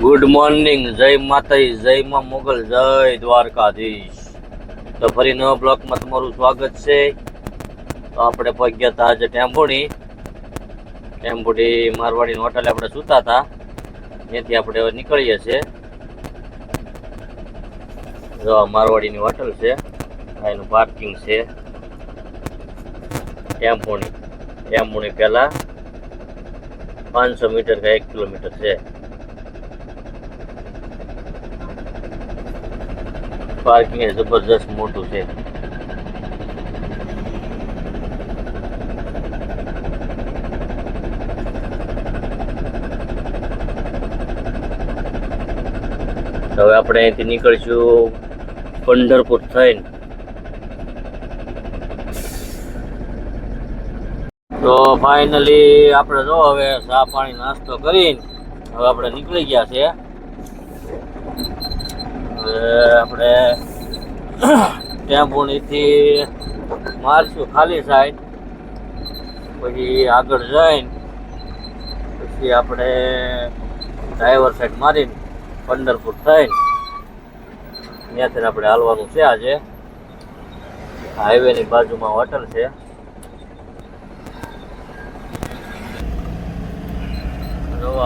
Good morning જય માતાજી, જય માં મોગલ, જય દ્વારકાધીશ. તો ફરી નવા બ્લોકમાં તમારું સ્વાગત છે. તો આપણે પગ્યા હતા આજે ટેમ્પોડી. ટેમ્પોડી મારવાડી હોટલે આપણે સૂતા હતા. ત્યાંથી આપણે હવે નીકળીએ છીએ. જો મારવાડીની હોટલ છે એનું પાર્કિંગ છે. ટેમ્પોની ટેમ્પોની પહેલાં પાંચસો મીટર કે એક કિલોમીટર છે. પાર્કિંગ એ જબરજસ્ત મોટું છે. હવે આપણે અહીંથી નીકળીશું પંઢરપુર થઈને. તો ફાઇનલી આપણે જો હવે ચા પાણી નાસ્તો કરીને હવે આપણે નીકળી ગયા છે હવે આપણે ટેમ્પોનીથી મારશું ખાલી સાઈડ. પછી આગળ જઈને પછી આપણે ડ્રાઈવર સાઈડ મારીને પંદરપુર થઈને ત્યાંથી આપણે હાલવાનું છે આજે. હાઈવેની બાજુમાં હોટલ છે.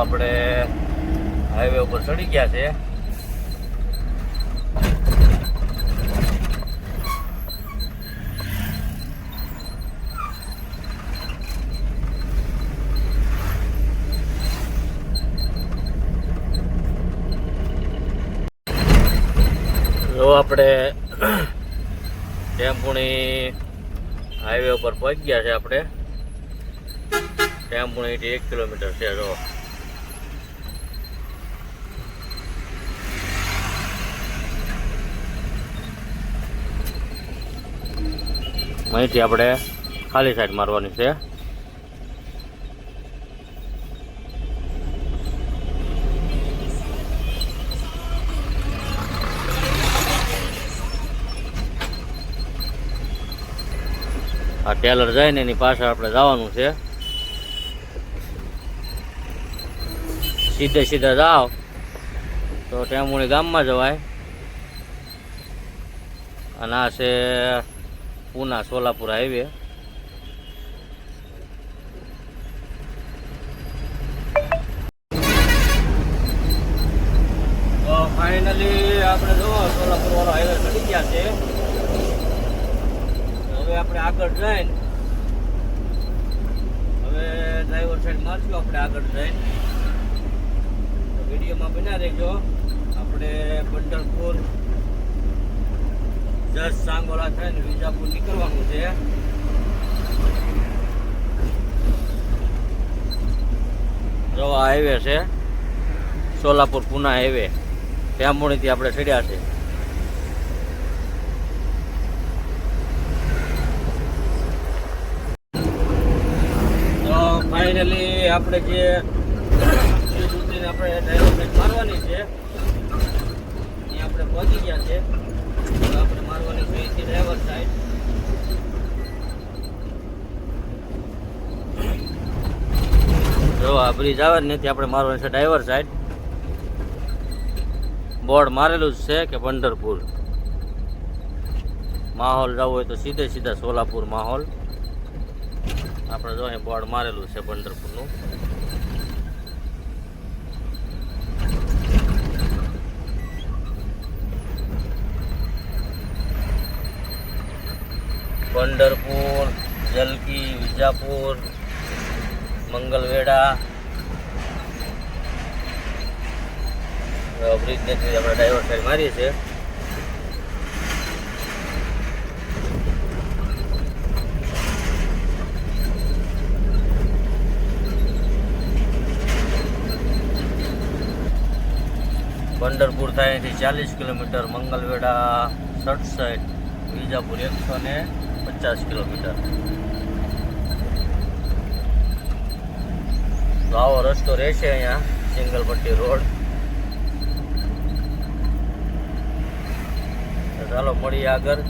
આપણે હાઈવે ઉપર ચડી ગયા છે. જો આપણે ટેમ્પુણી હાઈવે ઉપર પહોંચી ગયા છે આપણે. ટેમ્પોની એક કિલોમીટર છે, જો. અહીંથી આપણે ખાલી સાઈડ મારવાની છે. આ ટેલર જાય ને એની પાછળ આપણે જવાનું છે. સીધે સીધા જાઓ. તો ટેમુણી ગામમાં જવાય. અને આ છે પૂના સોલાપુર હાઈવે. ફાઇનલી આપણે જો સોલાપુર વાળો હાઈવે ચડી ગયા છે. હવે આપણે આગળ જઈને, હવે ડ્રાઈવર સાઈડ મારશું આપણે આગળ જઈને. વિડીયોમાં બના રહેજો. આપણે પંઢરપુર જસ સાંગોલા થઈને વિજાપુર નીકળવાનું છે. રવા હાઈવે છે. સોલાપુર પુના હાઈવે. ટેમ્પોણીથી આપણે ચડ્યા છે તો ફાઇનલી આપણે જે છે પહોંચી ગયા છે. ડ્રાઈવર સાઈડ જો આ બ્રિજ આવે ને આપણે મારવાની છે ડ્રાઈવર સાઈડ બોર્ડ મારેલું જ છે કે પંઢરપુર. માહોલ જવું હોય તો સીધે સીધા સોલાપુર માહોલ. આપણે જો અહીં બોર્ડ મારેલું છે પંઢરપુરનું. પંઢરપુર, જલકી, વિજાપુર, મંગલવેડા. બ્રિજ નથી આપણે ડ્રાઈવર સાઈડ મારીએ છીએ. પંઢરપુર થાય અહીંથી ચાલીસ કિલોમીટર, મંગલવેડા સડસઠ, વિજાપુર એકસો ને પચાસ કિલોમીટર. તો આવો રસ્તો રહેશે અહીંયા, સિંગલપટ્ટી રોડ. તો ચાલો મળીએ આગળ.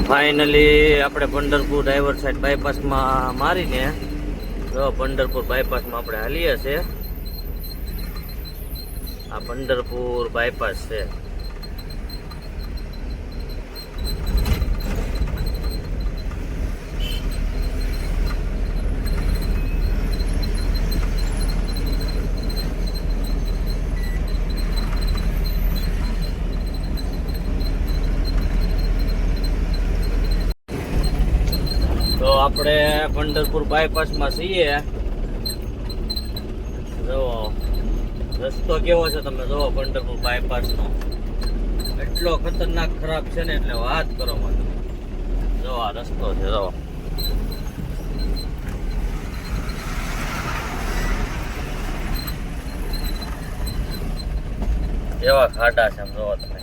ફાઇનલી આપણે પંઢરપુર ડ્રાઈવર સાઈડ બાયપાસમાં મારીને તો પંઢરપુર બાયપાસમાં આપણે હાલીએ છીએ. આ પંઢરપુર બાયપાસ છે તો આપણે પંઢરપુર બાયપાસમાં છીએ. જુઓ રસ્તો કેવો છે તમે જુઓ પંઢરપુર બાયપાસનો. એટલો ખતરનાક ખરાબ છે ને એટલે વાત કરો મને. જો, આ રસ્તો છે, જો. એવા ખાડા છે, આમ જોવો તમે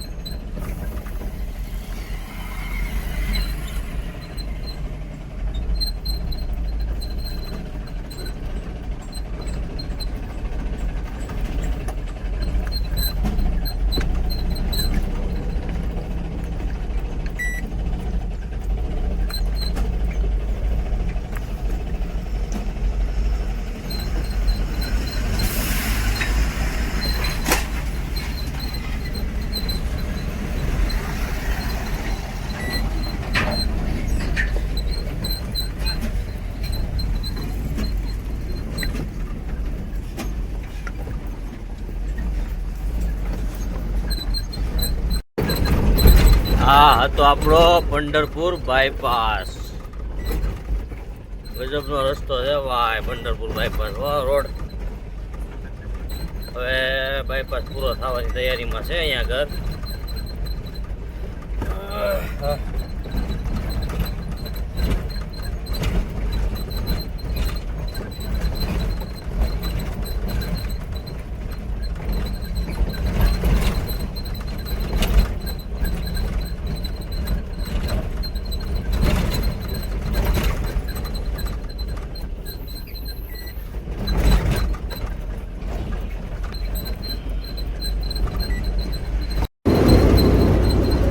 આ હતો આપણો પંઢરપુર બાયપાસ ગજબનો રસ્તો છે ભાઈ પંઢરપુર બાયપાસ વાહ રોડ. હવે બાયપાસ પૂરો થવાની તૈયારીમાં છે અહીંયા આગળ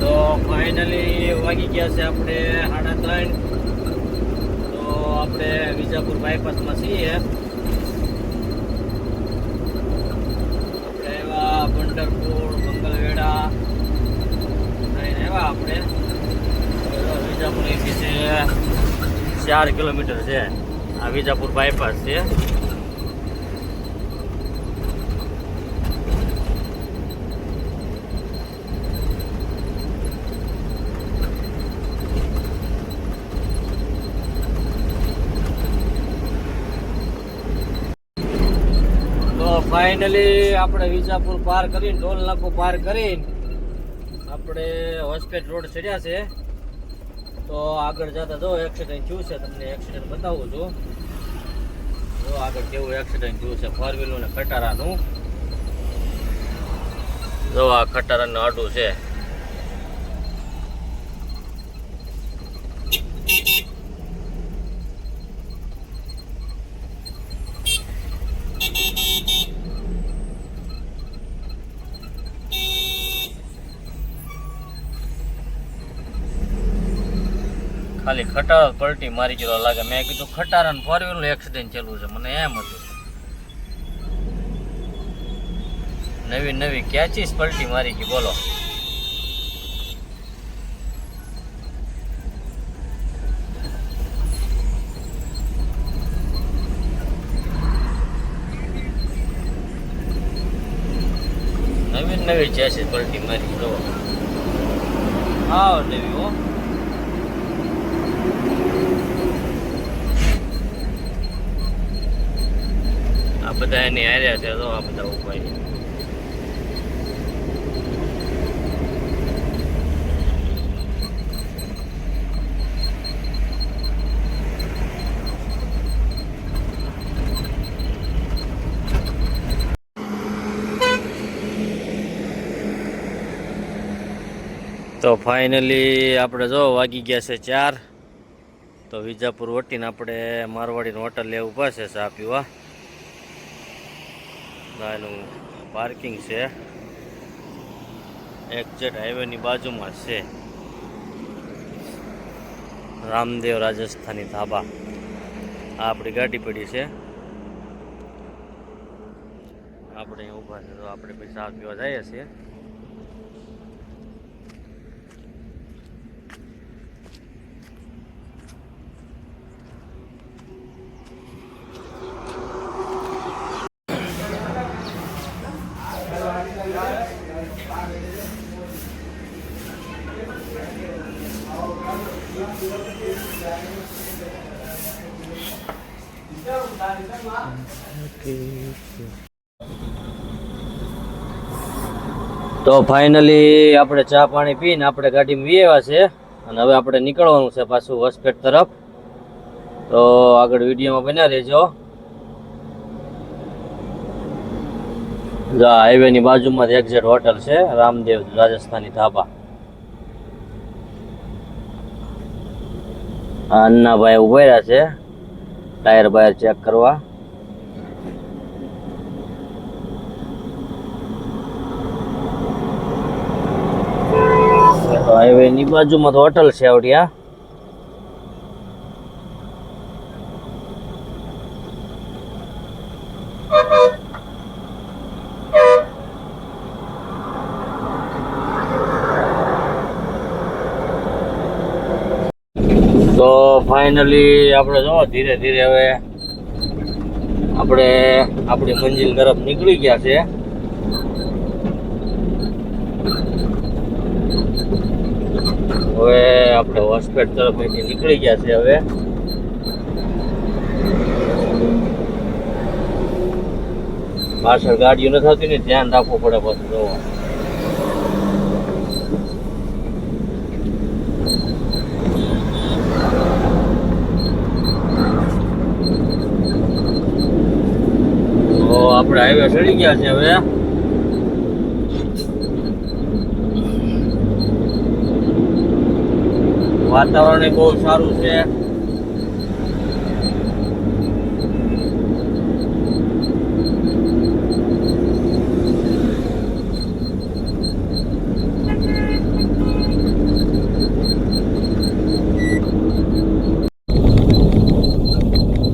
તો ફાઇનલી વાગી ગયા છે આપણે સાડા ત્રણ. તો આપણે વિજાપુર બાયપાસમાં છીએ. આપણે એવા પંઢરપુર, મંગલવેડા થઈને એવા આપણે. વિજાપુર છે. ચાર કિલોમીટર છે. આ વિજાપુર બાયપાસ છે તો ફાઇનલી આપણે વિજાપુર પાર કરીને ટોલ નાકું પાર કરીને આપણે હોસ્પેટ રોડ ચડ્યા છે. તો આગળ જતા જો એક્સિડન્ટ થયું છે, તમને એક્સિડન્ટ બતાવું છું. જો આગળ કેવું એક્સિડન્ટ થયું છે ફોર વ્હીલર ને ખટારાનું. જો આ ખટારાનું આડું છે. ખાલી ખટારા પલટી મારી ગયેલો લાગે. મેં કીધું ખટારા ને ફોર વ્હીલર એક્સિડન્ટ થયેલું છે. મને એમ હતું. નવી નવી કેચીસ પલટી મારી ગઈ? બોલો. નવી નવી ચેસીસ પલટી મારી જો હા નવી, હો. બધા એની હાર્યા છે, તો આ બધા ઉપાય. તો ફાઇનલી આપણે જો વાગી ગયા છે ચાર. તો વિજાપુર વટીને આપણે મારવાડીનું હોટલ લેવું પડશે ચા પીવા. ના એનું પાર્કિંગ છે. એક્ઝેટ હાઈવેની બાજુમાં છે. રામદેવ રાજસ્થાની ધાબા. આપણી ગાડી પડી છે. આપણે ઊભા છે, તો આપણે પૈસા પીવા જઈએ છીએ. તો ફાઇનલી આપણે ચા પાણી પીને આપણે ગાડીમાં વી આવ્યા છે અને હવે આપણે નીકળવાનું છે પાછું હોસ્પેટ તરફ. તો આગળ વિડીયોમાં બન્યા રહેજો. હાઈવેની બાજુમાં જ એક્ઝેટ હોટલ છે, રામદેવ રાજસ્થાની ધાબા. અન્નાભાઈ ઊભા રહ્યા છે, ટાયર બાયર ચેક કરવા હાઈવે ની બાજુમાં તો હોટલ છે આવડિયા. તો ફાઇનલી આપણે જો, ધીરે ધીરે હવે આપણે આપણી મંજિલ તરફ નીકળી ગયા છે. હવે આપણે હોસ્પિટલ તરફ અહીંથી નીકળી ગયા છે હવે. પાછળ ગાડીઓ નથી આવતી ને ધ્યાન રાખવું પડે પાછું જોવા. આપણે હાઈવે ચડી ગયા છે હવે. વાતાવરણ બહુ સારું છે.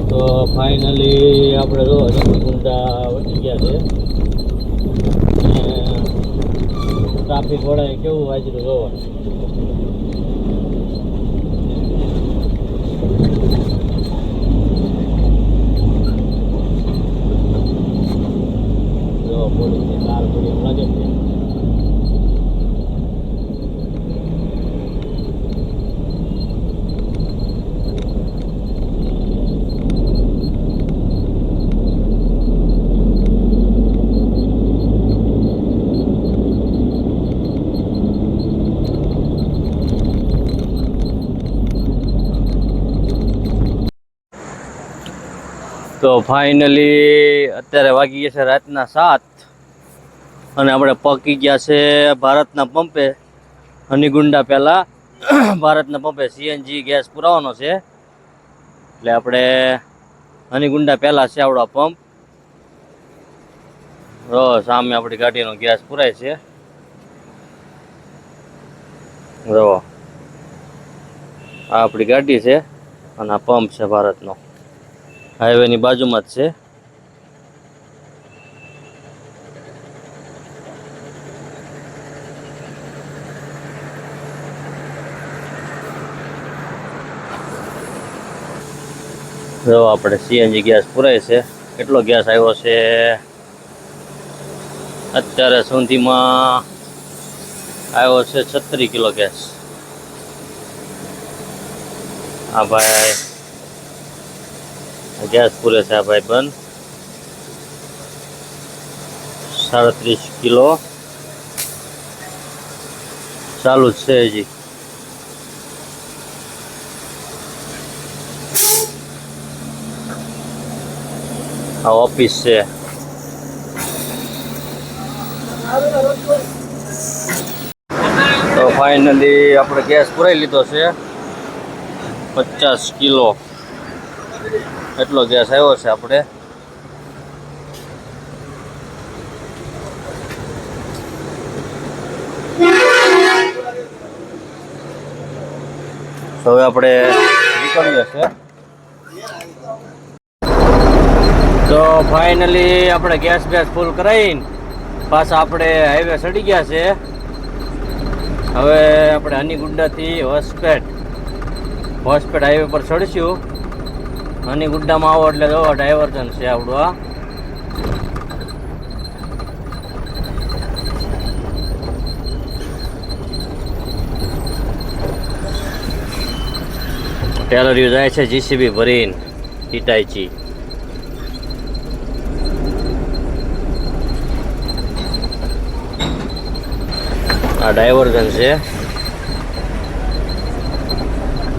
તો ફાઇનલી આપણે જો રમણીકુંડા વધી ગયા છે. ટ્રાફિક વાળાએ કેવું વાજરું જોવા જો પોલીસની કાર પડી એમ લાગે છે તો ફાઇનલી અત્યારે વાગી ગયા છે રાતના સાત. અને આપણે પકી ગયા છે ભારતના પંપે. હનીગુંડા પહેલાં ભારતના પંપે સીએનજી ગેસ પુરાવાનો છે. એટલે આપણે હનીગુંડા પહેલાં છે આવડો પંપ. રો સામે આપણી ગાડીનો ગેસ પુરાય છે. રો આ આપણી ગાડી છે અને આ પંપ છે ભારતનો. હાઈવેની બાજુમાં જ છે. જો આપણે સીએનજી ગેસ પુરાય છે, કેટલો ગેસ આવ્યો છે? અત્યારે સુધીમાં આવ્યો છે છત્રીસ કિલો ગેસ. આ ભાઈ. ગેસ પૂરે છે આ ભાઈ બંધ. સાડત્રીસ કિલો. ચાલુ છે હજી. આ ઓફિસ છે. તો ફાઇનલી આપણે ગેસ પુરાઈ લીધો છે. પચાસ કિલો. એટલો ગેસ આવ્યો છે આપણે. તો હવે આપણે નીકળીએ છે તો ફાઇનલી આપણે ગેસ બેસ ફૂલ કરાવીને પાછા આપણે હાઈવે ચડી ગયા છે. હવે આપણે હનીગુડ્ડાથી હોસ્પેટ હોસ્પેટ હાઈવે પર ચડશું. હનીગુડ્ડામાં આવો એટલે જો ડાયવર્જન છે આપણું આ ટેલરિયું જાય છે જીસીબી ભરીને હિટાઈચી આ ડાયવર્ઝન છે.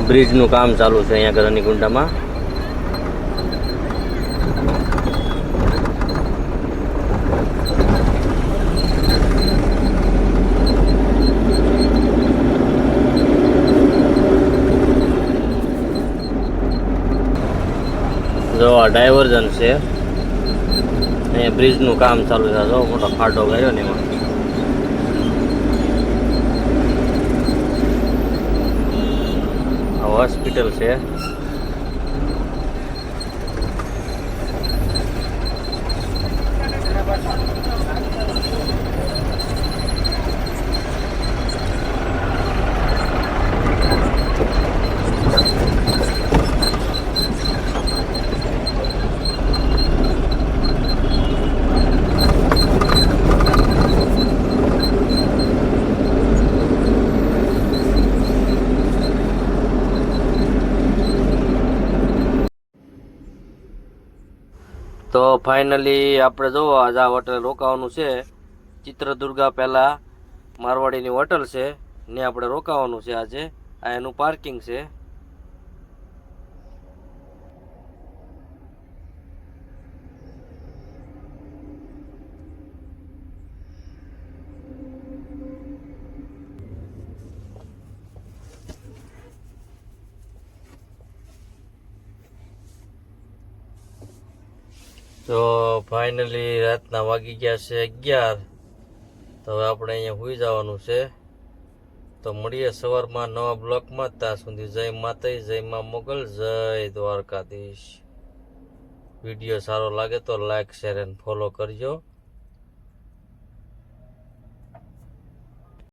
બ્રિજનું કામ ચાલુ છે અહીંયા ગરની ગુંડામાં જો આ ડાયવર્ઝન છે. અહીંયા બ્રિજનું કામ ચાલુ છે. જો મોટો ફાટો કર્યો ને એમાં આ હોસ્પિટલ છે તો ફાઇનલી આપણે જો આજ આ હોટલ રોકાવાનું છે. ચિત્રદુર્ગા પહેલાં મારવાડીની હોટલ છે. ને આપણે રોકાવાનું છે આજે. આ એનું પાર્કિંગ છે. તો ફાઇનલી રાતના વાગી ગયા છે અગિયાર. તો હવે આપણે અહીંયા સુઈ જવાનું છે. તો મળીએ સવારમાં નવા બ્લોકમાં. ત્યાં સુધી જય માતા જય મા મોગલ, જય દ્વારકાધીશ. વીડિયો સારો લાગે તો લાઈક, શેર એન્ડ ફોલો કરજો.